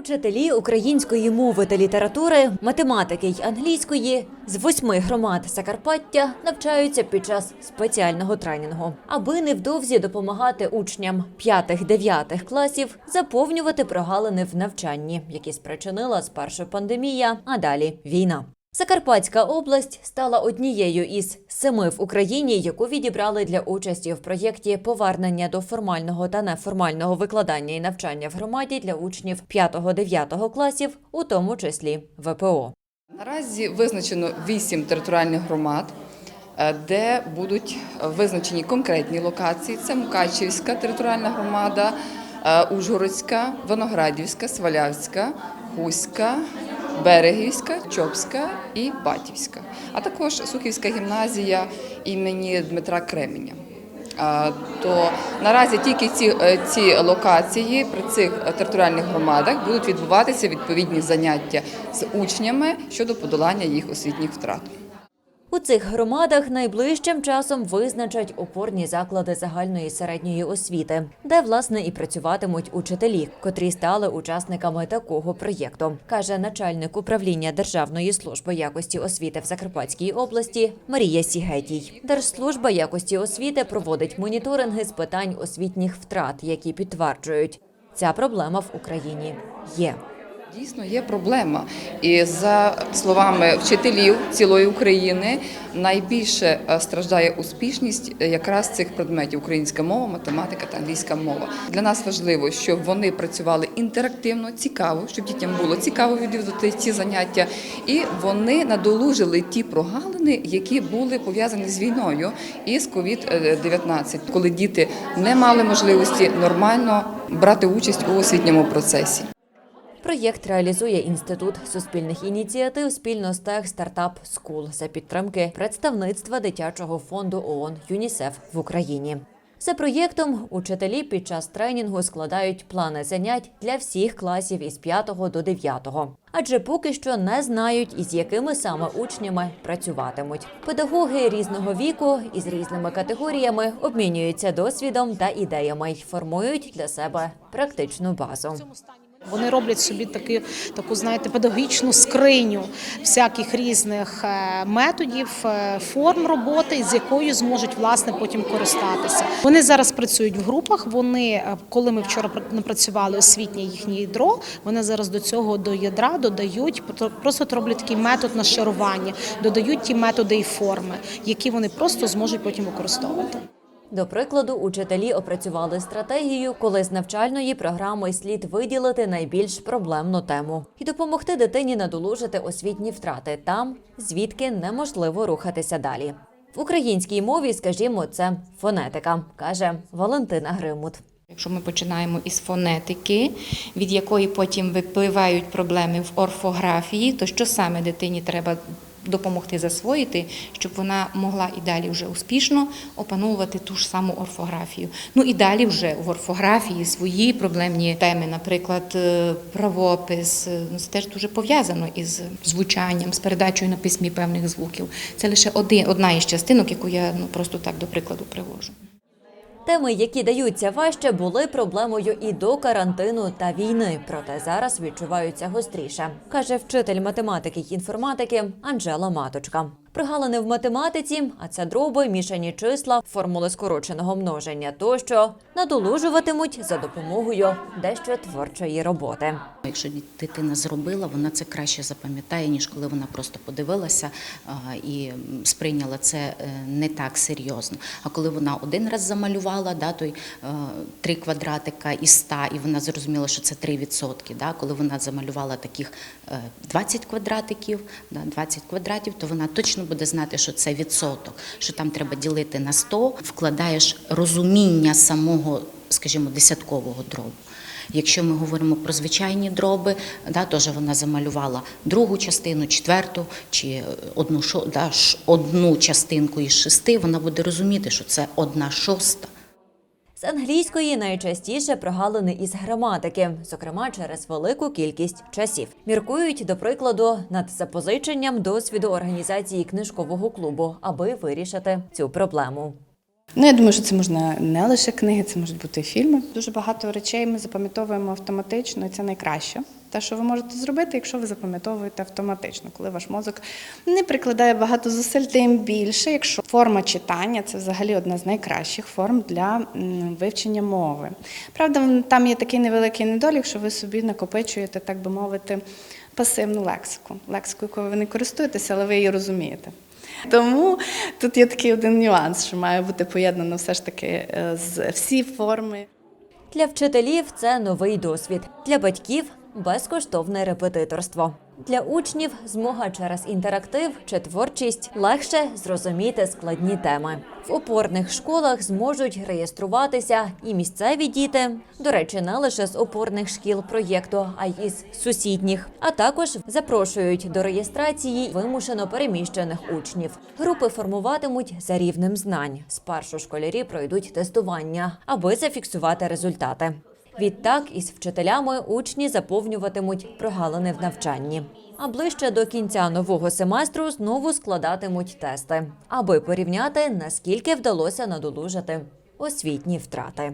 Учителі української мови та літератури, математики й англійської з восьми громад Закарпаття навчаються під час спеціального тренінгу, аби невдовзі допомагати учням 5-9 класів заповнювати прогалини в навчанні, які спричинила спершу пандемія, а далі війна. Закарпатська область стала однією із семи в Україні, яку відібрали для участі в проєкті повернення до формального та неформального викладання і навчання в громаді для учнів 5-9 класів, у тому числі ВПО. Наразі визначено вісім територіальних громад, е, де будуть визначені конкретні локації. Це Мукачівська територіальна громада, е, Ужгородська, Виноградівська, Свалявська, Хуська, Берегівська, Чопська і Батівська, а також Сухівська гімназія імені Дмитра Кременя. То наразі тільки ці, е, ці локації при цих територіальних громадах будуть відбуватися відповідні заняття з учнями щодо подолання їх освітніх втрат. У цих громадах найближчим часом визначать опорні заклади загальної середньої освіти, де власне і працюватимуть учителі, котрі стали учасниками такого проєкту, каже начальник управління Державної служби якості освіти в Закарпатській області Марія Сігетій. Держслужба якості освіти проводить моніторинги з питань освітніх втрат, які підтверджують, ця проблема в Україні є. Дійсно є проблема, і за словами вчителів цілої України найбільше е, страждає успішність е, якраз цих предметів українська мова, математика та англійська мова. Для нас важливо, щоб вони працювали інтерактивно, цікаво, щоб дітям було цікаво відвідувати ці заняття, і вони надолужили ті прогалини, які були пов'язані з війною і з COVID-19, коли діти не мали можливості нормально брати участь у освітньому процесі. Проєкт реалізує інститут суспільних ініціатив спільно з Тех Стартап Скул за підтримки представництва дитячого фонду ООН ЮНІСЕФ в Україні. За проєктом учителі під час тренінгу складають плани занять для всіх класів із 5 до 9, адже поки що не знають, із якими саме учнями працюватимуть. Педагоги різного віку із різними категоріями обмінюються досвідом та ідеями й формують для себе практичну базу. Вони роблять собі таки, таку, знаєте, педагогічну скриню всяких різних е, методів, е, форм роботи, з якою зможуть власне потім користатися. Вони зараз працюють в групах. Вони, е, коли ми вчора пр- напрацювали освітнє їхнє ядро, вони зараз до цього до ядра додають просто роблять такий метод нашарування, додають ті методи і форми, які вони просто зможуть потім використовувати. До прикладу, учителі опрацювали стратегію, коли з навчальної програми слід виділити найбільш проблемну тему і допомогти дитині надолужити освітні втрати там, звідки неможливо рухатися далі. В українській мові, скажімо, це фонетика, каже Валентина Гримут. Якщо ми починаємо із фонетики, від якої потім випливають проблеми в орфографії, то що саме дитині треба допомогти засвоїти, щоб вона могла і далі вже успішно опановувати ту ж саму орфографію. Ну і далі вже в орфографії свої проблемні теми, наприклад, е, правопис, е, ну, це теж дуже пов'язано із звучанням, з передачею на письмі певних звуків. Це лише один, одна із частинок, яку я ну просто так до прикладу привожу. Теми, які даються важче, були проблемою і до карантину та війни, проте зараз відчуваються гостріше, каже вчитель математики й інформатики Анжела Маточка. Пригалини в математиці, а це дроби, мішані числа, формули скороченого множення тощо надолужуватимуть за допомогою дещо творчої роботи. Якщо дитина зробила, вона це краще запам'ятає, ніж коли вона просто подивилася і сприйняла це е, не так серйозно. А коли вона один раз замалювала, да, той е, три квадратика із ста, і вона зрозуміла, що це три відсотки. Да, коли вона замалювала таких е, 20 квадратиків, да, 20 квадратів, то вона точно буде знати, що це відсоток, що там треба ділити на 100, вкладаєш розуміння самого, скажімо, десяткового дробу. Якщо ми говоримо про звичайні дроби, да, теж вона замалювала другу частину, четверту чи е, одну, да, одну частинку із шести, вона буде розуміти, що це одна шоста. З англійської найчастіше прогалини із граматики, зокрема через велику кількість часів. Міркують, до прикладу, над запозиченням досвіду організації книжкового клубу, аби вирішити цю проблему. Ну, я думаю, що це можна не лише книги, це можуть бути і фільми. Дуже багато речей ми запам'ятовуємо автоматично, і це найкраще. Те, що ви можете зробити, якщо ви запам'ятовуєте автоматично, коли ваш мозок не прикладає багато зусиль, тим більше, якщо форма читання це взагалі одна з найкращих форм для вивчення мови. Правда, там є такий невеликий недолік, що ви собі накопичуєте, так би мовити, пасивну лексику, лексику, якою ви не користуєтеся, але ви її розумієте. Тому тут є такий один нюанс, що має бути поєднано все ж таки е, з всі форми. Для вчителів це новий досвід, для батьків безкоштовне репетиторство. Для учнів змога через інтерактив чи творчість легше зрозуміти складні теми. В опорних школах зможуть реєструватися і місцеві діти, до речі, не лише з опорних шкіл проєкту, а й із сусідніх. А також запрошують до реєстрації вимушено переміщених учнів. Групи формуватимуть за рівнем знань. Спершу школярі пройдуть тестування, аби зафіксувати результати. Відтак із вчителями учні заповнюватимуть прогалини в навчанні. А ближче до кінця нового семестру знову складатимуть тести, аби порівняти, наскільки вдалося надолужити освітні втрати.